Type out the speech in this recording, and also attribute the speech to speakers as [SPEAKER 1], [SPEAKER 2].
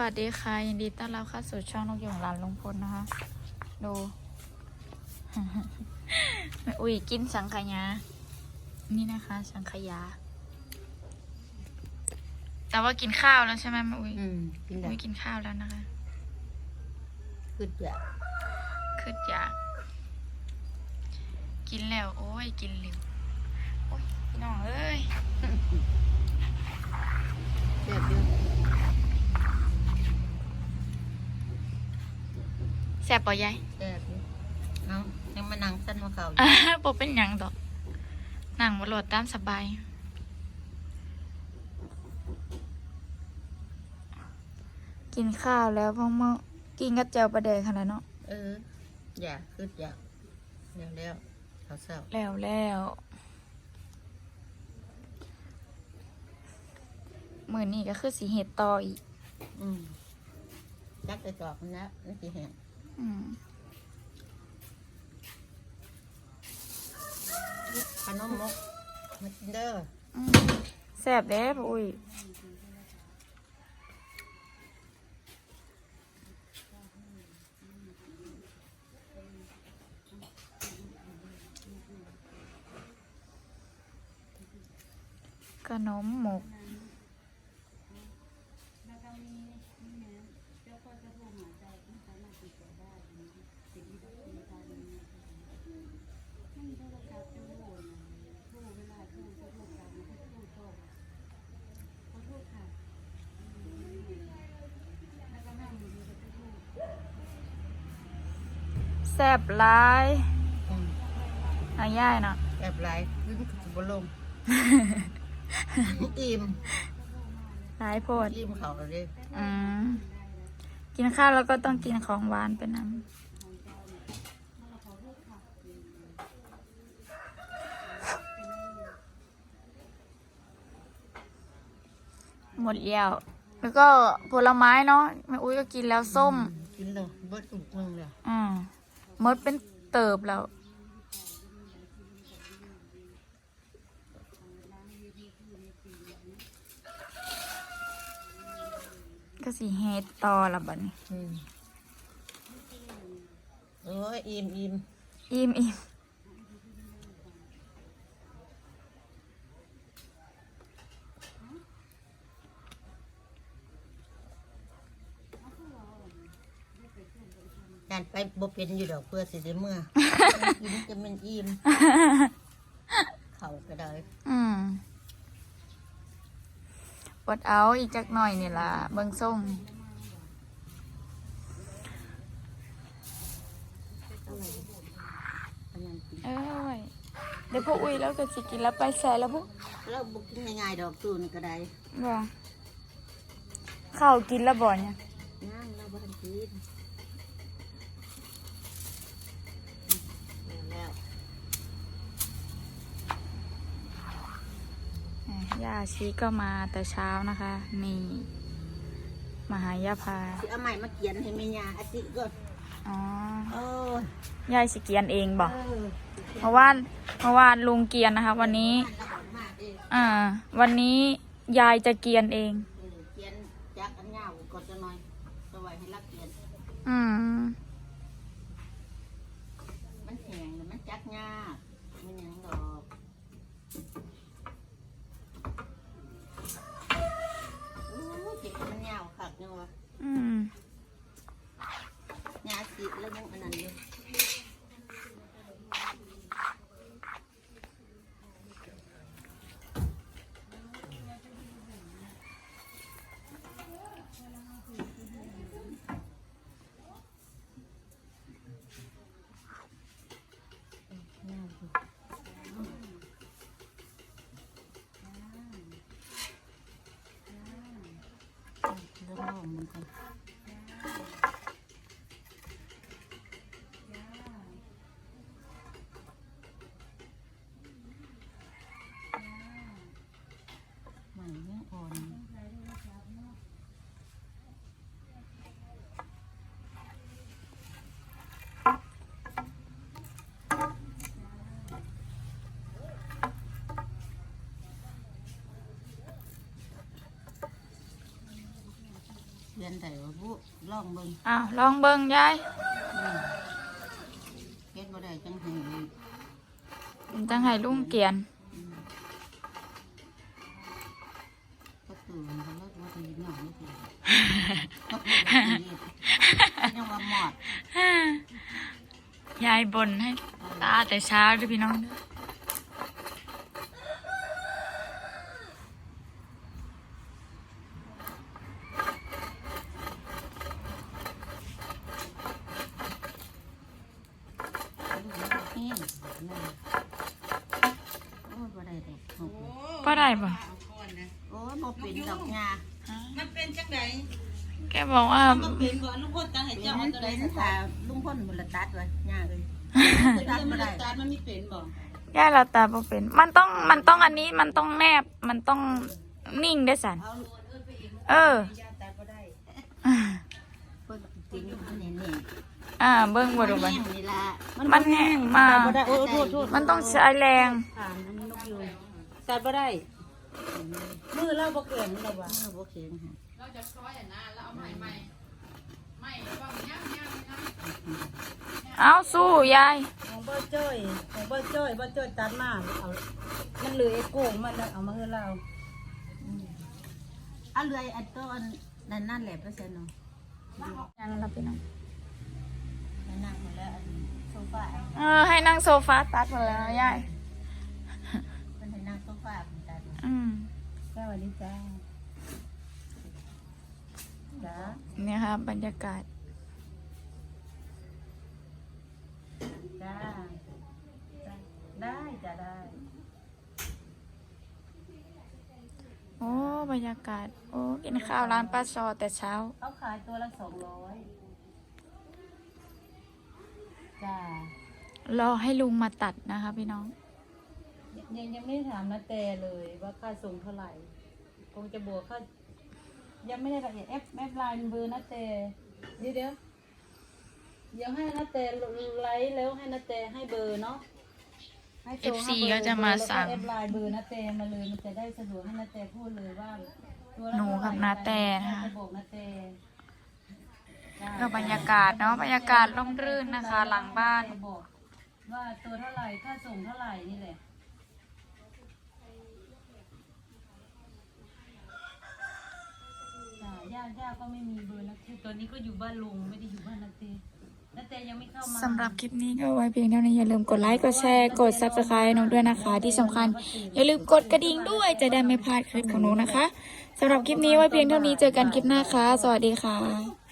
[SPEAKER 1] วัสดีค่ะยินดีต้อนรับเข้าสู่ช่องนกยุงหลานลุงพลนะคะ ดูแม่อุ้ยกินสังขยา นี่นะคะ สังขยา แต่ว่ากินข้าวแล้วใช่ไหมแม่อุ้ย
[SPEAKER 2] อืมกินได้
[SPEAKER 1] อุ้ยกินข้าวแล้วนะคะ
[SPEAKER 2] คือจะ
[SPEAKER 1] คืออยาก กินแล้วโอ้ยกินเร็วโอ้ยพี่น้องเอ้ย
[SPEAKER 2] เจ็บอยู่
[SPEAKER 1] แสบปอยาย
[SPEAKER 2] เจ็บอยู่เอายังมานั่งสั้นมาเขาอยู่
[SPEAKER 1] อ่าบ่เป็นหยังดอกนั่งบนรถตามสบาย กินข้าวแล้วพ่อเมื่อกินกับแจวปลาแดกขนาดเนาะ
[SPEAKER 2] เออ อยากคืออยากเร็วแล้วเขาเศร้า
[SPEAKER 1] แล้วแล้วมือนี้ก็คือสีเห็ดต่ออีก
[SPEAKER 2] อืมจักไปตอกมันนะนี่สิแห้ง
[SPEAKER 1] อืม
[SPEAKER 2] ขนมมกมากินเด้อ
[SPEAKER 1] อืมแสบเด้ออุ้ยขนมหมก แซบหลาย
[SPEAKER 2] อืม
[SPEAKER 1] อาย่ายนะ
[SPEAKER 2] แอบไรขึ้นกับบลง อิ่ม
[SPEAKER 1] หลายโพด
[SPEAKER 2] อิ่มเขาเลย
[SPEAKER 1] อืมกินข้าวแล้วก็ต้องกินของหวานไปนำหมดแล้ว แล้วก็ผลไม้เนาะแม่อุ้ยก็กินแล้วส้ม
[SPEAKER 2] กินเลยเบิดสุกนึงเลย
[SPEAKER 1] อืม มดเป็นเติบแล้ว ก็สิเฮ็ดต่อละบัดนี้
[SPEAKER 2] อืมโอ้ยอิ่มอิ่ม
[SPEAKER 1] อิ่มอิ่ม
[SPEAKER 2] การไปบ่เป็นอยู่ดอกเพื่อสิได้เมื่อกินจะมันอิ่มเขาก็ได้
[SPEAKER 1] อืมปวดเอาอีกจักหน่อยนี่ล่ะเบิ่งส่งเอ้ยเดี๋ยวพวกอุ้ยแล้วก็สิกินแล้วไปใส่แล้วพวก
[SPEAKER 2] แล้วบุกินง่ายๆดอกตูนก็ได้
[SPEAKER 1] บ่ข้าวกินแล้วบ่เนี่ย
[SPEAKER 2] นั่นเราบ่ทันกินแล้ว
[SPEAKER 1] อะ ย่าชีก็มาแต่เช้านะคะ นี่ มาหายาพา
[SPEAKER 2] สิเอาใหม่มาเขียนให้แม่ยาอาทิก่อน
[SPEAKER 1] อ๋อ
[SPEAKER 2] โอ้ย
[SPEAKER 1] ยายสิเกียนเองบ่
[SPEAKER 2] เออ
[SPEAKER 1] เมื่อวานเมื่อวานลุงเกียนนะคะ วันนี้
[SPEAKER 2] แล้วก็มาเอง
[SPEAKER 1] อ่า วันนี้ยายจะเกียนเอง
[SPEAKER 2] เออเขียนจักอันยาวก็จะหน่อยสวัยให้รักเขียน
[SPEAKER 1] อืม
[SPEAKER 2] มันแห้งแล้วมันจักยากมันหยังดอกโอ้ยเจ็บมันยาวคักเนาะ
[SPEAKER 1] อืม
[SPEAKER 2] ยาสีแล้วยังอันนั้นอยู่ เรื่องน้องมันก่อนมันยังอ่อน ขียนได้ว่าบุลองเบิ่ง
[SPEAKER 1] อ้าวลองเบิ่งยาย
[SPEAKER 2] อืมเขียนบ่ได้จังให้
[SPEAKER 1] จังให้ลุงเกียน
[SPEAKER 2] ก็ตื่นเขาแล้วว่าดีหน่อยนี่สิก็พูดแบบนี้ยังว่าหมอด
[SPEAKER 1] ยายบ่นให้ตาแต่เช้าด้วยพี่น้องเด้อ
[SPEAKER 2] นี่นั่นโอ้ยบ่ได้ดอกโอ้โห
[SPEAKER 1] บ่ได้บ่
[SPEAKER 2] โอ้ยบ่เป็นดอกงา
[SPEAKER 3] มันเป็นจังได
[SPEAKER 1] แกบอกว่า
[SPEAKER 3] มันเป็นก่อนลูกพ่นตั้งให้
[SPEAKER 2] เป็น
[SPEAKER 3] เจ้าเอา
[SPEAKER 2] มัน
[SPEAKER 3] ตัวใด
[SPEAKER 2] เป็น
[SPEAKER 3] สัก
[SPEAKER 2] ค่ะลุงพ่นมันละตัดไว้งาเลย
[SPEAKER 3] ตั
[SPEAKER 2] ตั
[SPEAKER 3] ด
[SPEAKER 2] ด
[SPEAKER 3] มั
[SPEAKER 2] บ่
[SPEAKER 3] น
[SPEAKER 2] ได้
[SPEAKER 3] ตัดมันมีเป็นบ่
[SPEAKER 1] ยายเราตาบ่เป็น มันต้องมันต้องอันนี้มันต้องแนบมันต้องนิ่งได้สัน
[SPEAKER 3] เอา
[SPEAKER 1] เออ
[SPEAKER 3] ยาตัดบ่ได้
[SPEAKER 2] เพิ่นจริงมันนี่นี่
[SPEAKER 1] อ่าเบิ่งบ่ดู
[SPEAKER 2] มั
[SPEAKER 1] บั
[SPEAKER 2] น
[SPEAKER 1] น
[SPEAKER 2] แห้งนี่ล่ะ
[SPEAKER 1] มันแห้งมาก
[SPEAKER 3] บ่ได้โอ้โทษโทษ
[SPEAKER 1] มันต้องใช้แรง
[SPEAKER 3] ผ่านมันนกยูง ตัดบ่ได้มือเราบ่เกินเราว่า
[SPEAKER 2] เออบ่เข็งค่ะ
[SPEAKER 1] เอาสู้ยาย
[SPEAKER 3] ของบ่จ้อยของบ่จ้อยบ่จ้อยตัดมาเอามันเหลือไอ้โก้งมันเอามาให้เรา
[SPEAKER 2] เอาเลยอันตัวอันนั่นนั่นแหละเปอร์เซ็นต์เนาะ
[SPEAKER 1] ยังรับพี่น้อง
[SPEAKER 2] นั่นนั่งหมดแล้วอันโซฟา
[SPEAKER 1] เออให้นั่งโซฟาตัดหมดแล้วยาย
[SPEAKER 2] เพิ่นให้นั่งโซฟาเพิ่นตัด
[SPEAKER 1] อืม
[SPEAKER 3] สวัสดีจ้าจ้า
[SPEAKER 1] เนี่ยค่ะบรรยากาศ
[SPEAKER 3] จ้าได้จ้าได้
[SPEAKER 1] โอ้บรรยากาศ โอ้กินข้าวร้านป้าซอแต่เช้า
[SPEAKER 3] เขาขายตัวละสองร้อยจ้าร
[SPEAKER 1] อให้ลุงมาตัดนะคะพี่น้อง
[SPEAKER 3] ยังยังไม่ได้ถามนาแต่เลยว่าค่าส่งเท่าไหร่ คงจะบวกค่ายังไม่ได้ละเอียดเอฟเอฟไลน์เบอร์นาแต่เดี๋ยวเดี๋ยวเดี๋ยวให้นาแต่ไลฟ์แล้วให้นาแต่ให้เบอร์เนาะให้โทร
[SPEAKER 1] FC
[SPEAKER 3] ให้บอร์
[SPEAKER 1] ก็จะมาสั่ง
[SPEAKER 3] แล้วก็เอฟไลน์เบอร์นาแต่มาเลยมันจะได้สะดวกให้นาแต่พูดเลยว่าตัวละ
[SPEAKER 1] หนูกับนาแต่นะคะ
[SPEAKER 3] ให้บอกนาแต่จ้า
[SPEAKER 1] ก็บรรยากาศเนาะบรรยากาศร่มรื่นนะคะ หลังบ้าน
[SPEAKER 3] บอกว่าตัวเท่าไหร่ค่าส่งเท่าไหร่นี่แหละจ้ะ ย่าย่าก็ไม่มีเบอร์นะคือตอนนี้ก็อยู่บ้านลุงไม่ได้อยู่บ้านนาเตนาเตยังไม่เข้ามา
[SPEAKER 1] สำหรับคลิปนี้ก็ไว้เพียงเท่านี้อย่าลืมกดไลค์กดแชร์กด subscribe น้องด้วยนะคะ ที่สำคัญ อย่าลืมกดกระดิ่งด้วยจะได้ไม่พลาดคลิปของหนูนะคะสำหรับคลิปนี้ไว้เพียงเท่านี้เจอกันคลิปหน้าค่ะ สวัสดีค่ะ